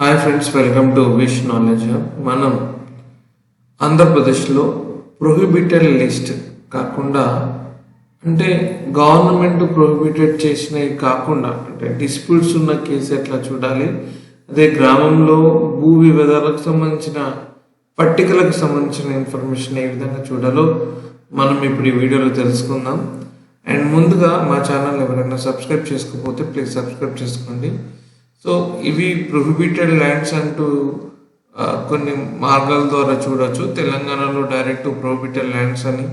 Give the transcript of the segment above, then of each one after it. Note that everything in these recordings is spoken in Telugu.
Hi friends welcome to wish knowledge మనం ఆంధ్రప్రదేశ్లో ప్రొహిబిటెడ్ లిస్ట్ కాకుండా అంటే గవర్నమెంట్ ప్రొహిబిటెడ్ చేసినవి కాకుండా అంటే డిస్ప్యూట్స్ ఉన్న కేసు ఎట్లా చూడాలి? అదే గ్రామంలో భూ వివాదాలకు సంబంధించిన పట్టికలకు సంబంధించిన ఇన్ఫర్మేషన్ ఏ విధంగా చూడాలో మనం ఇప్పుడు ఈ వీడియోలో తెలుసుకుందాం. అండ్ ముందుగా మా ఛానల్ ఎవరైనా సబ్స్క్రైబ్ చేసుకోకపోతే ప్లీజ్ సబ్స్క్రైబ్ చేసుకోండి. సో ఇవి ప్రొహిబిటెడ్ ల్యాండ్స్ అంటూ కొన్ని మార్గాల ద్వారా చూడొచ్చు. తెలంగాణలో డైరెక్ట్ ప్రొహిబిటెడ్ ల్యాండ్స్ అని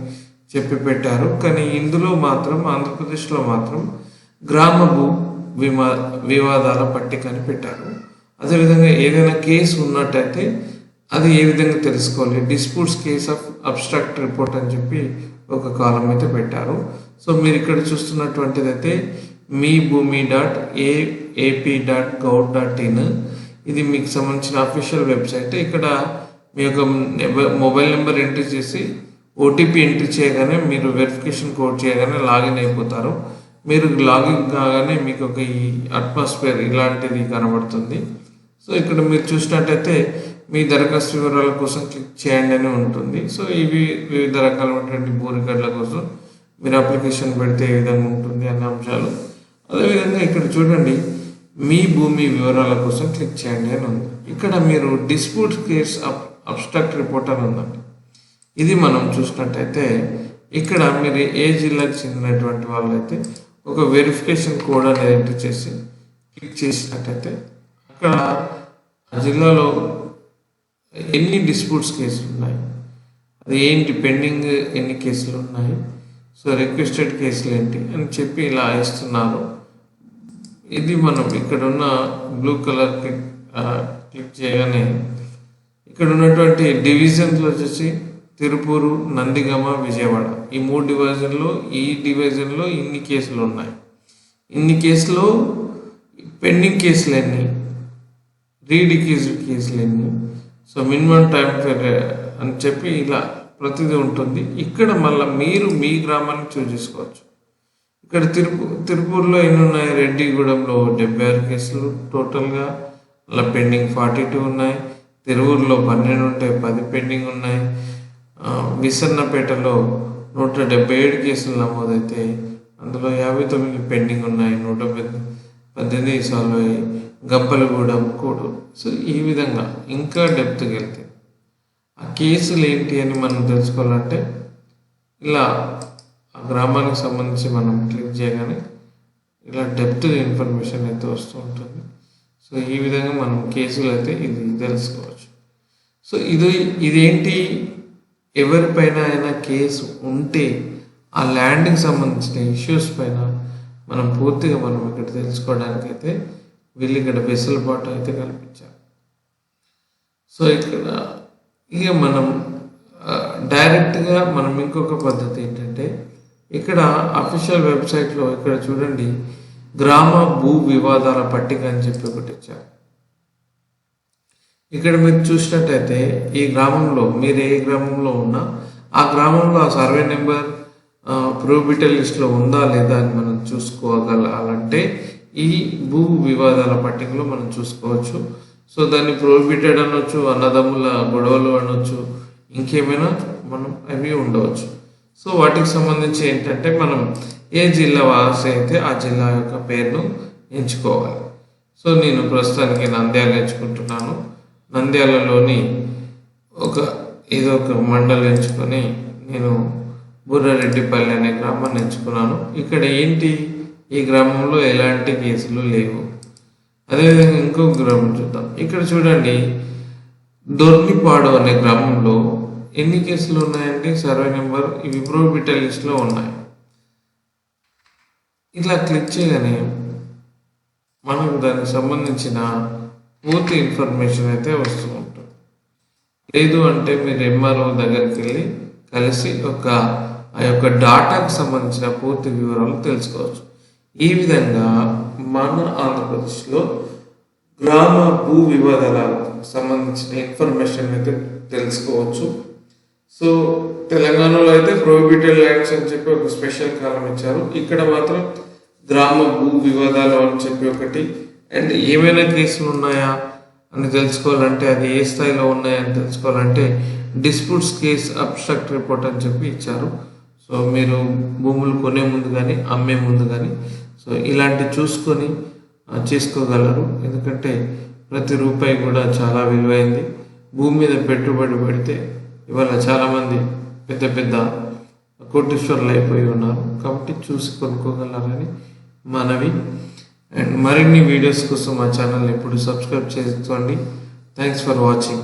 చెప్పి పెట్టారు. కానీ ఇందులో మాత్రం ఆంధ్రప్రదేశ్లో మాత్రం గ్రామ భూ విమా వివాదాల పట్టిక అని పెట్టారు. అదేవిధంగా ఏదైనా కేసు ఉన్నట్టయితే అది ఏ విధంగా తెలుసుకోవాలి? Disputes case of abstract report అని చెప్పి ఒక కాలం అయితే పెట్టారు. సో మీరు ఇక్కడ చూస్తున్నటువంటిది అయితే మీ భూమి dot A AP dot gov dot in ఇది మీకు సంబంధించిన అఫీషియల్ వెబ్సైట్ ఇక్కడ మీ యొక్క మొబైల్ నెంబర్ ఎంట్రీ చేసి ఓటీపీ ఎంట్రీ చేయగానే మీరు వెరిఫికేషన్ కోడ్ చేయగానే లాగిన్ అయిపోతారు. మీరు లాగిన్ కాగానే మీకు ఒక ఈ అట్మాస్ఫియర్ ఇలాంటిది కనబడుతుంది. సో ఇక్కడ మీరు చూసినట్టయితే మీ దరఖాస్తు వివరాల కోసం క్లిక్ చేయండి అని ఉంటుంది. సో ఇవి వివిధ రకాలైనటువంటి భూ రికార్డుల కోసం మీరు అప్లికేషన్ పెడితే ఏ విధంగా ఉంటుంది అనే అంశాలు. అదేవిధంగా ఇక్కడ చూడండి మీ భూమి వివరాల కోసం క్లిక్ చేయండి అని ఉంది. ఇక్కడ మీరు dispute case ab abstract report అని ఉందండి. ఇది మనం చూసినట్టయితే ఇక్కడ మీరు ఏ జిల్లాకు చెందినటువంటి వాళ్ళైతే ఒక వెరిఫికేషన్ కోడ్ అనేది ఎంటర్ చేసి క్లిక్ చేసినట్టయితే అక్కడ ఆ జిల్లాలో ఎన్ని డిస్ప్యూట్స్ కేసులు ఉన్నాయి అది ఏంటి పెండింగ్ ఎన్ని కేసులు ఉన్నాయి సో రిక్వెస్టెడ్ కేసులు ఏంటి అని చెప్పి ఇలా ఇస్తున్నారు. ఇది మనం ఇక్కడ ఉన్న బ్లూ కలర్ క్లిక్ క్లిక్ చేయగానే ఇక్కడ ఉన్నటువంటి డివిజన్స్లో వచ్చేసి తిరుపూరు నందిగమ విజయవాడ. ఈ మూడు డివిజన్లో ఈ డివిజన్లో ఇన్ని కేసులు ఉన్నాయి. ఇన్ని కేసులో పెండింగ్ కేసులు ఎన్ని? రీడిక్యూజ్ కేసులు ఎన్ని? సో మినిమం టైం అని చెప్పి ఇలా ప్రతిదీ ఉంటుంది. ఇక్కడ మళ్ళీ మీరు మీ గ్రామాన్ని చూస్ చేసుకోవచ్చు. ఇక్కడ తిరుపు తిరుపూర్లో ఎన్ని ఉన్నాయి రెడ్డిగూడెంలో డెబ్బై ఆరు కేసులు టోటల్గా. అలా పెండింగ్ ఫార్టీ టూ ఉన్నాయి. తిరువూరులో పన్నెండు ఉంటాయి. పది పెండింగ్ ఉన్నాయి. విసన్నపేటలో నూట డెబ్బై ఏడు కేసులు నమోదైతే అందులో యాభై తొమ్మిది పెండింగ్ ఉన్నాయి. నూట పద్దెనిమిది సాల్వ్ అయ్యాయి గబ్బలగూడెం కూడు. సో ఈ విధంగా ఇంకా డెప్త్కి వెళ్తే ఆ కేసులు ఏంటి అని మనం తెలుసుకోవాలంటే ఇలా గ్రామానికి సంబంధించి మనం క్లిక్ చేయగానే ఇలా డెప్త్ ఇన్ఫర్మేషన్ అయితే వస్తూ ఉంటుంది. సో ఈ విధంగా మనం కేసులు అయితే ఇది తెలుసుకోవచ్చు. సో ఇది ఇదేంటి? ఎవరిపైన అయినా కేసు ఉంటే ఆ ల్యాండ్కి సంబంధించిన ఇష్యూస్ పైన మనం పూర్తిగా మనం ఇక్కడ తెలుసుకోవడానికి అయితే వీళ్ళు ఇక్కడ వెసులుబాటు అయితే కల్పించారు. సో ఇక్కడ ఇక మనం డైరెక్ట్గా మనం ఇంకొక పద్ధతి ఏంటంటే ఇక్కడ అఫీషియల్ వెబ్సైట్లో ఇక్కడ చూడండి గ్రామ భూ వివాదాల పట్టిక అని చెప్పి ఒకటి ఇచ్చారు. ఇక్కడ మీరు చూసినట్టయితే ఈ గ్రామంలో మీరు ఏ గ్రామంలో ఉన్నా ఆ గ్రామంలో ఆ సర్వే నెంబర్ ప్రోబిటల్ లిస్ట్లో ఉందా లేదా అని మనం చూసుకోగలాలంటే ఈ భూ వివాదాల పట్టికలో మనం చూసుకోవచ్చు. సో దాన్ని ప్రోహిబిటెడ్ అనొచ్చు అన్నదమ్ముల గొడవలు అనొచ్చు ఇంకేమైనా మనం అవి ఉండవచ్చు. సో వాటికి సంబంధించి ఏంటంటే మనం ఏ జిల్లా వాసి అయితే ఆ జిల్లా యొక్క పేరును ఎంచుకోవాలి. సో నేను ప్రస్తుతానికి నంద్యాల ఎంచుకుంటున్నాను నంద్యాలలోని ఒక ఏదో ఒక మండలం ఎంచుకొని నేను బుర్రారెడ్డిపల్లి అనే గ్రామాన్ని ఎంచుకున్నాను. ఇక్కడ ఏంటి? ఈ గ్రామంలో ఎలాంటి కేసులు లేవు. అదేవిధంగా ఇంకో గ్రామం చూద్దాం. ఇక్కడ చూడండి దొర్లిపాడు అనే గ్రామంలో ఎన్ని కేసులు ఉన్నాయండి? సర్వే నెంబర్ ఇవి ప్రోబిటల్ లిస్ట్లో ఉన్నాయి. ఇలా క్లిక్ చేయగానే మనకు దానికి సంబంధించిన పూర్తి ఇన్ఫర్మేషన్ అయితే వస్తూ ఉంటుంది. లేదు అంటే మీరు ఎంఆర్ఓ దగ్గరికి వెళ్ళి కలిసి ఒక ఆ యొక్క డాటాకు సంబంధించిన పూర్తి వివరాలు తెలుసుకోవచ్చు. ఈ విధంగా మన ఆంధ్రప్రదేశ్లో గ్రామ భూ వివాదాలకు సంబంధించిన ఇన్ఫర్మేషన్ అయితే తెలుసుకోవచ్చు. సో తెలంగాణలో అయితే ప్రొహిబిటెడ్ ల్యాండ్స్ అని చెప్పి ఒక స్పెషల్ కాలం ఇచ్చారు. ఇక్కడ మాత్రం గ్రామ భూ వివాదాలు అని చెప్పి ఒకటి. అండ్ ఏమైనా కేసులు ఉన్నాయా అని తెలుసుకోవాలంటే అది ఏ స్థాయిలో ఉన్నాయని తెలుసుకోవాలంటే డిస్ప్యూట్స్ కేస్ అబ్స్ట్రాక్ట్ రిపోర్ట్ అని చెప్పి ఇచ్చారు. సో మీరు భూములు కొనే ముందు కానీ అమ్మే ముందు కానీ సో ఇలాంటి చూసుకొని చేసుకోగలరు. ఎందుకంటే ప్రతి రూపాయి కూడా చాలా విలువైంది. భూమి మీద పెట్టుబడి పెడితే ఇవాళ చాలామంది పెద్ద పెద్ద కోటీశ్వరులు అయిపోయి ఉన్నారు. కాబట్టి చూసి కొనుక్కోగలరని మనవి. అండ్ మరిన్ని వీడియోస్ కోసం మా ఛానల్ ఎప్పుడు సబ్స్క్రైబ్ చేసుకోండి. Thanks for watching